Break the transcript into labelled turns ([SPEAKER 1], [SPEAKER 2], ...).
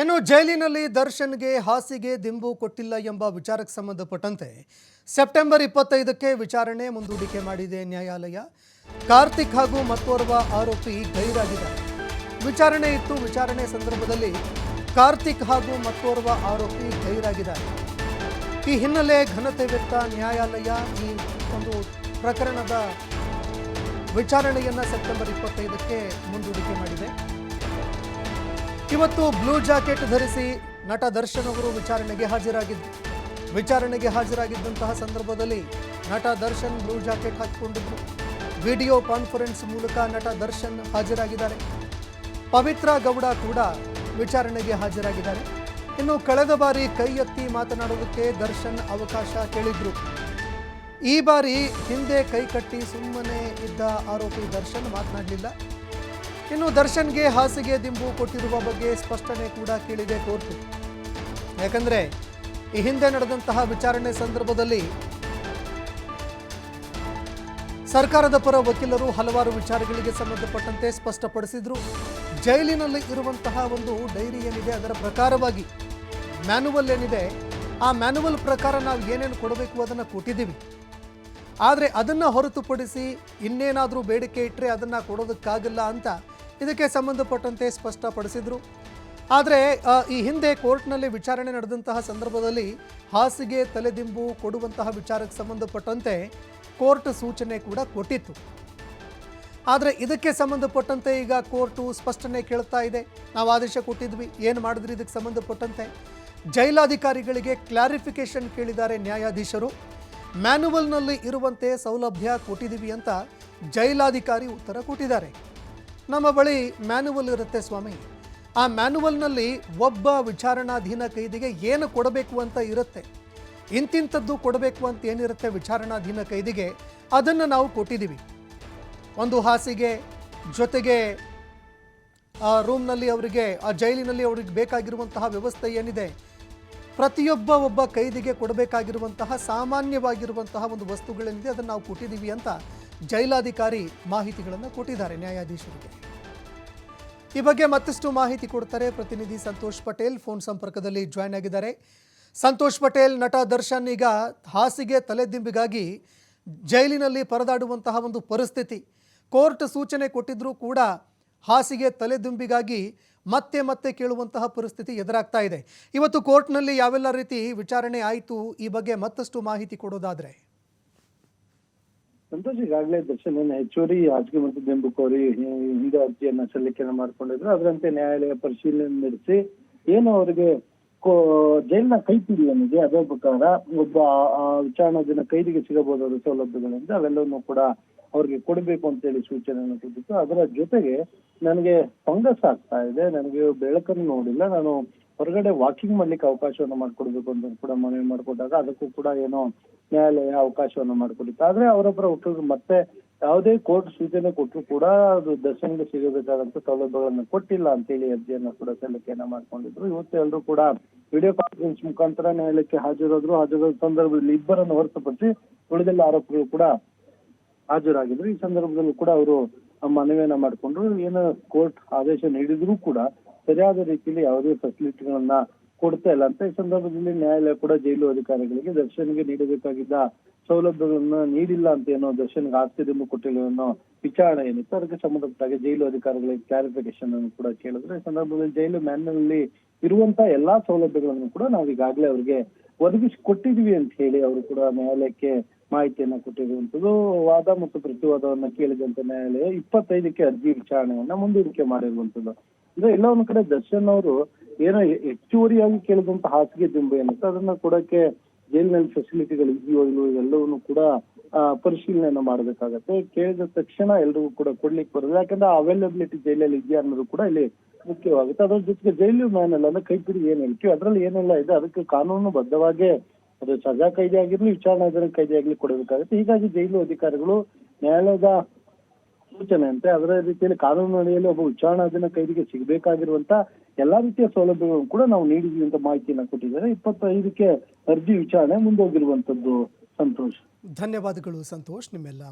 [SPEAKER 1] ಇನ್ನು ಜೈಲಿನಲ್ಲಿ ದರ್ಶನ್ಗೆ, ಹಾಸಿಗೆ ದಿಂಬು ಕೊಟ್ಟಿಲ್ಲ ಎಂಬ ವಿಚಾರಕ್ಕೆ ಸಂಬಂಧಪಟ್ಟಂತೆ ಸೆಪ್ಟೆಂಬರ್ ಇಪ್ಪತ್ತೈದಕ್ಕೆ ವಿಚಾರಣೆ ಮುಂದೂಡಿಕೆ ಮಾಡಿದೆ ನ್ಯಾಯಾಲಯ. ಕಾರ್ತಿಕ್ ಹಾಗೂ ಮತ್ತೋರ್ವ ಆರೋಪಿ ಗೈರಾಗಿದ್ದಾರೆ. ವಿಚಾರಣೆ ಇತ್ತು. ವಿಚಾರಣೆ ಸಂದರ್ಭದಲ್ಲಿ ಕಾರ್ತಿಕ್ ಹಾಗೂ ಮತ್ತೋರ್ವ ಆರೋಪಿ ಗೈರಾಗಿದ್ದಾರೆ. ಈ ಹಿನ್ನೆಲೆ ಘನತೆ ವ್ಯಕ್ತ ನ್ಯಾಯಾಲಯ ಈ ಒಂದು ಪ್ರಕರಣದ ವಿಚಾರಣೆಯನ್ನು ಸೆಪ್ಟೆಂಬರ್ ಇಪ್ಪತ್ತೈದಕ್ಕೆ ಮುಂದೂಡಿಕೆ ಮಾಡಿದೆ. ಇವತ್ತು ಬ್ಲೂ ಜಾಕೆಟ್ ಧರಿಸಿ ನಟ ದರ್ಶನ್ ಅವರು ವಿಚಾರಣೆಗೆ ಹಾಜರಾಗಿದ್ದರು ವಿಚಾರಣೆಗೆ ಹಾಜರಾಗಿದ್ದಂತಹ ಸಂದರ್ಭದಲ್ಲಿ ನಟ ದರ್ಶನ್ ಬ್ಲೂ ಜಾಕೆಟ್ ಹಾಕಿಕೊಂಡಿದ್ರು. ವಿಡಿಯೋ ಕಾನ್ಫರೆನ್ಸ್ ಮೂಲಕ ನಟ ದರ್ಶನ್ ಹಾಜರಾಗಿದ್ದಾರೆ. ಪವಿತ್ರ ಗೌಡ ಕೂಡ ವಿಚಾರಣೆಗೆ ಹಾಜರಾಗಿದ್ದಾರೆ. ಇನ್ನು ಕಳೆದ ಬಾರಿ ಕೈ ಎತ್ತಿ ಮಾತನಾಡುವುದಕ್ಕೆ ದರ್ಶನ್ ಅವಕಾಶ ಕೇಳಿದ್ರು. ಈ ಬಾರಿ ಹಿಂದೆ ಕೈ ಕಟ್ಟಿ ಸುಮ್ಮನೆ ಇದ್ದ ಆರೋಪಿ ದರ್ಶನ್ ಮಾತನಾಡಲಿಲ್ಲ. ಇನ್ನು ದರ್ಶನ್ಗೆ ಹಾಸಿಗೆ ದಿಂಬು ಕೊಟ್ಟಿರುವ ಬಗ್ಗೆ ಸ್ಪಷ್ಟನೆ ಕೂಡ ಕೇಳಿದೆ ಕೋರ್ಟ್. ಯಾಕಂದ್ರೆ, ಈ ಹಿಂದೆ ನಡೆದಂತಹ ವಿಚಾರಣೆ ಸಂದರ್ಭದಲ್ಲಿ ಸರ್ಕಾರದ ಪರ ವಕೀಲರು ಹಲವಾರು ವಿಚಾರಗಳಿಗೆ ಸಂಬಂಧಪಟ್ಟಂತೆ ಸ್ಪಷ್ಟಪಡಿಸಿದ್ರು. ಜೈಲಿನಲ್ಲಿ ಇರುವಂತಹ ಒಂದು ಡೈರಿ ಏನಿದೆ, ಅದರ ಪ್ರಕಾರವಾಗಿ ಮ್ಯಾನುವಲ್ ಏನಿದೆ, ಆ ಮ್ಯಾನುವಲ್ ಪ್ರಕಾರ ನಾವು ಏನೇನು ಕೊಡಬೇಕು ಅದನ್ನು ಕೊಟ್ಟಿದ್ದೀವಿ. ಆದರೆ ಅದನ್ನು ಹೊರತುಪಡಿಸಿ ಇನ್ನೇನಾದರೂ ಬೇಡಿಕೆ ಇಟ್ಟರೆ ಅದನ್ನು ಕೊಡೋದಕ್ಕಾಗಲ್ಲ ಅಂತ ಇದಕ್ಕೆ ಸಂಬಂಧಪಟ್ಟಂತೆ ಸ್ಪಷ್ಟಪಡಿಸಿದರು. ಆದರೆ ಈ ಹಿಂದೆ ಕೋರ್ಟ್ನಲ್ಲಿ ವಿಚಾರಣೆ ನಡೆದಂತಹ ಸಂದರ್ಭದಲ್ಲಿ ಹಾಸಿಗೆ, ತಲೆದಿಂಬು ಕೊಡುವಂತಹ ವಿಚಾರಕ್ಕೆ ಸಂಬಂಧಪಟ್ಟಂತೆ ಕೋರ್ಟ್ ಸೂಚನೆ ಕೂಡ ಕೊಟ್ಟಿತ್ತು. ಆದರೆ ಇದಕ್ಕೆ ಸಂಬಂಧಪಟ್ಟಂತೆ ಈಗ ಕೋರ್ಟು ಸ್ಪಷ್ಟನೆ ಕೇಳ್ತಾ ಇದೆ. ನಾವು ಆದೇಶ ಕೊಟ್ಟಿದ್ವಿ, ಏನು ಮಾಡಿದ್ರಿ ಇದಕ್ಕೆ ಸಂಬಂಧಪಟ್ಟಂತೆ? ಜೈಲಾಧಿಕಾರಿಗಳಿಗೆ ಕ್ಲಾರಿಫಿಕೇಷನ್ ಕೇಳಿದ್ದಾರೆ ನ್ಯಾಯಾಧೀಶರು. ಮ್ಯಾನುವಲ್ನಲ್ಲಿ ಇರುವಂತೆ ಸೌಲಭ್ಯ ಕೊಟ್ಟಿದ್ದೀವಿ ಅಂತ ಜೈಲಾಧಿಕಾರಿ ಉತ್ತರ ಕೊಟ್ಟಿದ್ದಾರೆ. ನಮ್ಮ ಬಳಿ ಮ್ಯಾನುವಲ್ ಇರುತ್ತೆ ಸ್ವಾಮಿ. ಆ ಮ್ಯಾನುವಲ್ನಲ್ಲಿ ಒಬ್ಬ ವಿಚಾರಣಾಧೀನ ಕೈದಿಗೆ ಏನು ಕೊಡಬೇಕು ಅಂತ ಇರುತ್ತೆ? ಇಂತಿಂಥದ್ದು ಕೊಡಬೇಕು ಅಂತ ಏನಿರುತ್ತೆ ವಿಚಾರಣಾಧೀನ ಕೈದಿಗೆ? ಅದನ್ನು ನಾವು ಕೊಟ್ಟಿದ್ದೀವಿ. ಒಂದು ಹಾಸಿಗೆ, ಜೊತೆಗೆ ಆ ರೂಮ್ನಲ್ಲಿ ಅವರಿಗೆ, ಆ ಜೈಲಿನಲ್ಲಿ ಅವರಿಗೆ ಬೇಕಾಗಿರುವಂತಹ ವ್ಯವಸ್ಥೆ ಏನಿದೆ? ಪ್ರತಿಯೊಬ್ಬ ಒಬ್ಬ ಕೈದಿಗೆ ಕೊಡಬೇಕಾಗಿರುವಂತಹ, ಸಾಮಾನ್ಯವಾಗಿರುವಂತಹ ಒಂದು ವಸ್ತುಗಳೇನಿದೆ ಅದನ್ನು ನಾವು ಕೊಟ್ಟಿದ್ದೀವಿ ಅಂತ ಜೈಲಾಧಿಕಾರಿ ಮಾಹಿತಿಗಳನ್ನು ಕೊಟ್ಟಿದ್ದಾರೆ ನ್ಯಾಯಾಧೀಶರಿಗೆ. ಈ ಬಗ್ಗೆ ಮತ್ತಷ್ಟು ಮಾಹಿತಿ ಕೊಡ್ತಾರೆ ಪ್ರತಿನಿಧಿ ಸಂತೋಷ್ ಪಟೇಲ್. ಫೋನ್ ಸಂಪರ್ಕದಲ್ಲಿ ಜಾಯ್ನ್ ಆಗಿದ್ದಾರೆ. ಸಂತೋಷ್ ಪಟೇಲ್, ನಟ ದರ್ಶನ್ ಈಗ ಹಾಸಿಗೆ ತಲೆದಿಂಬಿಗಾಗಿ ಜೈಲಿನಲ್ಲಿ ಪರದಾಡುವಂತಹ ಒಂದು ಪರಿಸ್ಥಿತಿ. ಕೋರ್ಟ್ ಸೂಚನೆ ಕೊಟ್ಟಿದ್ರೂ ಕೂಡ ಹಾಸಿಗೆ ತಲೆದಿಂಬಿಗಾಗಿ ಮತ್ತೆ ಮತ್ತೆ ಕೇಳುವಂತಹ ಪರಿಸ್ಥಿತಿ ಎದುರಾಗ್ತಾ ಇದೆ. ಇವತ್ತು ಕೋರ್ಟ್ನಲ್ಲಿ ಯಾವೆಲ್ಲ ರೀತಿ ವಿಚಾರಣೆ ಆಯಿತು, ಈ ಬಗ್ಗೆ ಮತ್ತಷ್ಟು ಮಾಹಿತಿ ಕೊಡೋದಾದ್ರೆ.
[SPEAKER 2] ಸಂತೋಷ್ ಈಗಾಗಲೇ ದರ್ಶನ್ ಹೆಚ್ಚುವರಿ ಹಾಸಿಗೆ ಮತ್ತು ಕೋರಿ ಹಿಂದೆ ಅರ್ಜಿಯನ್ನ ಸಲ್ಲಿಕೆ ಮಾಡ್ಕೊಂಡಿದ್ರು. ಅದರಂತೆ ನ್ಯಾಯಾಲಯ ಪರಿಶೀಲನೆ ನಡೆಸಿ ಏನು ಅವರಿಗೆ ಜೈಲಿನ ಕೈಪಿಡಿ ಏನಿದೆ ಅದರ ಪ್ರಕಾರ ಒಬ್ಬ ವಿಚಾರಣಾಧೀನ ಕೈದಿಗೆ ಸಿಗಬಹುದಾದ ಸೌಲಭ್ಯಗಳಿಂದ ಅವೆಲ್ಲವನ್ನು ಕೂಡ ಅವ್ರಿಗೆ ಕೊಡಬೇಕು ಅಂತೇಳಿ ಸೂಚನೆಯನ್ನು ಕೊಟ್ಟಿತ್ತು. ಅದರ ಜೊತೆಗೆ ನನಗೆ ಫಂಗಸ್ ಆಗ್ತಾ ಇದೆ. ನನಗೆ ಬೆಳಕನ್ನು ನೋಡಿಲ್ಲ. ನಾನು ಹೊರಗಡೆ ವಾಕಿಂಗ್ ಮಾಡ್ಲಿಕ್ಕೆ ಅವಕಾಶವನ್ನು ಮಾಡ್ಕೊಡ್ಬೇಕು ಅಂತ ಕೂಡ ಮನವಿ ಮಾಡ್ಕೊಟ್ಟಾಗ ಅದಕ್ಕೂ ಕೂಡ ಏನೋ ನ್ಯಾಯಾಲಯ ಅವಕಾಶವನ್ನು ಮಾಡಿಕೊಟ್ಟಿತ್ತು. ಆದ್ರೆ ಅವರೊಬ್ಬರ ವಕೀಲರು ಮತ್ತೆ ಯಾವುದೇ ಕೋರ್ಟ್ ಸೂಚನೆ ಕೊಟ್ಟರು ಕೂಡ ಅದು ದರ್ಶನ್ಗೆ ಸಿಗಬೇಕಾದಂತ ಸೌಲಭ್ಯಗಳನ್ನು ಕೊಟ್ಟಿಲ್ಲ ಅಂತೇಳಿ ಅರ್ಜಿಯನ್ನು ಕೂಡ ಸಲ್ಲಿಕೆಯನ್ನ ಮಾಡ್ಕೊಂಡಿದ್ರು. ಇವತ್ತು ಎಲ್ಲರೂ ಕೂಡ ವಿಡಿಯೋ ಕಾನ್ಫರೆನ್ಸ್ ಮುಖಾಂತರ ನ್ಯಾಯಾಲಯಕ್ಕೆ ಹಾಜರಾದ್ರು. ಹಾಜರಾದ ಸಂದರ್ಭದಲ್ಲಿ ಇಬ್ಬರನ್ನು ಹೊರತುಪಡಿಸಿ ಉಳಿದೆಲ್ಲ ಆರೋಪಿಗಳು ಕೂಡ ಹಾಜರಾಗಿದ್ರು. ಈ ಸಂದರ್ಭದಲ್ಲೂ ಕೂಡ ಅವರು ಮನವಿಯನ್ನ ಮಾಡಿಕೊಂಡ್ರು. ಏನು ಕೋರ್ಟ್ ಆದೇಶ ನೀಡಿದ್ರು ಕೂಡ ಸರಿಯಾದ ರೀತಿಯಲ್ಲಿ ಯಾವುದೇ ಫೆಸಿಲಿಟಿಗಳನ್ನ ಕೊಡ್ತಾ ಇಲ್ಲ. ಅಂತ ಈ ಸಂದರ್ಭದಲ್ಲಿ ನ್ಯಾಯಾಲಯ ಕೂಡ ಜೈಲು ಅಧಿಕಾರಿಗಳಿಗೆ ದರ್ಶನ್ಗೆ ನೀಡಬೇಕಾಗಿದ್ದ ಸೌಲಭ್ಯಗಳನ್ನ ನೀಡಿಲ್ಲ ಅಂತ ಏನೋ ದರ್ಶನ್ಗೆ ಆಗ್ತಿದ್ದನ್ನು ಕೊಟ್ಟಿಲ್ಲ ಅನ್ನೋ ವಿಚಾರಣೆ ಏನಿತ್ತು, ಅದಕ್ಕೆ ಸಂಬಂಧಪಟ್ಟಾಗೆ ಜೈಲು ಅಧಿಕಾರಿಗಳಿಗೆ ಕ್ಲಾರಿಫಿಕೇಶನ್ ಅನ್ನು ಕೂಡ ಕೇಳಿದ್ರೆ. ಈ ಸಂದರ್ಭದಲ್ಲಿ ಜೈಲು ಮ್ಯಾನ್ನಲ್ಲಿ ಇರುವಂತ ಎಲ್ಲಾ ಸೌಲಭ್ಯಗಳನ್ನು ಕೂಡ ನಾವು ಈಗಾಗಲೇ ಅವರಿಗೆ ಒದಗಿಸಿ ಕೊಟ್ಟಿದೀವಿ ಅಂತ ಹೇಳಿ ಅವರು ಕೂಡ ನ್ಯಾಯಾಲಯಕ್ಕೆ ಮಾಹಿತಿಯನ್ನ ಕೊಟ್ಟಿರುವಂತದ್ದು. ವಾದ ಮತ್ತು ಪ್ರತಿವಾದವನ್ನ ಕೇಳಿದಂತ ನ್ಯಾಯಾಲಯ ಇಪ್ಪತ್ತೈದಕ್ಕೆ ಅರ್ಜಿ ವಿಚಾರಣೆಯನ್ನ ಮುಂದೂಡಿಕೆ ಮಾಡಿರುವಂತದ್ದು. ಅಂದ್ರೆ ಎಲ್ಲ ಒಂದ್ ಕಡೆ ದರ್ಶನ್ ಅವರು ಏನೋ ಹೆಚ್ಚುವರಿಯಾಗಿ ಕೇಳಿದಂತ ಹಾಸಿಗೆ ದಿಂಬೆ ಏನಿತ್ತು ಅದನ್ನ ಕೊಡಕ್ಕೆ ಜೈಲಿನಲ್ಲಿ ಫೆಸಿಲಿಟಿಗಳು ಇದೆಯೋ ಇಲ್ವೋ ಎಲ್ಲವನ್ನು ಕೂಡ ಆ, ಪರಿಶೀಲನೆಯನ್ನ ಮಾಡಬೇಕಾಗತ್ತೆ. ಕೇಳಿದ ತಕ್ಷಣ ಎಲ್ರಿಗೂ ಕೂಡ ಕೊಡ್ಲಿಕ್ಕೆ ಬರೋದು ಯಾಕಂದ್ರೆ ಅವೈಲಬಿಲಿಟಿ ಜೈಲಲ್ಲಿ ಇದೆಯಾ ಅನ್ನೋದು ಕೂಡ ಇಲ್ಲಿ ಮುಖ್ಯವಾಗುತ್ತೆ. ಅದರ ಜೊತೆಗೆ ಜೈಲು ಮ್ಯಾನಲ್ ಅಂದ್ರೆ ಕೈಪಿಡಿ ಏನ್ ಹೇಳ್ತೀವಿ ಅದ್ರಲ್ಲಿ ಏನೆಲ್ಲ ಇದೆ ಅದಕ್ಕೆ ಕಾನೂನು ಬದ್ಧವಾಗಿ ಅದು ಸಜಾ ಕೈದಿ ಆಗಿರ್ಲಿ ವಿಚಾರಣಾಧೀನ ಕೈದಿ ಕೊಡಬೇಕಾಗುತ್ತೆ. ಹೀಗಾಗಿ ಜೈಲು ಅಧಿಕಾರಿಗಳು ನ್ಯಾಯಾಲಯದ ಸೂಚನೆಯಂತೆ ಅದರ ರೀತಿಯಲ್ಲಿ ಕಾನೂನು ಅಡಿಯಲ್ಲಿ ಒಬ್ಬ ವಿಚಾರಣಾಧೀನ ಕೈದಿಗೆ ಸಿಗಬೇಕಾಗಿರುವಂತ ಎಲ್ಲಾ ರೀತಿಯ ಸೌಲಭ್ಯಗಳನ್ನು ಕೂಡ ನಾವು ನೀಡಿದ್ವಿ ಅಂತ ಮಾಹಿತಿಯನ್ನ ಕೊಟ್ಟಿದ್ದಾರೆ. ಇಪ್ಪತ್ತೈದಕ್ಕೆ ಅರ್ಜಿ ವಿಚಾರಣೆ ಮುಂದೋಗಿರುವಂತದ್ದು ಸಂತೋಷ್.
[SPEAKER 1] ಧನ್ಯವಾದಗಳು ಸಂತೋಷ್ ನಿಮ್ಮೆಲ್ಲ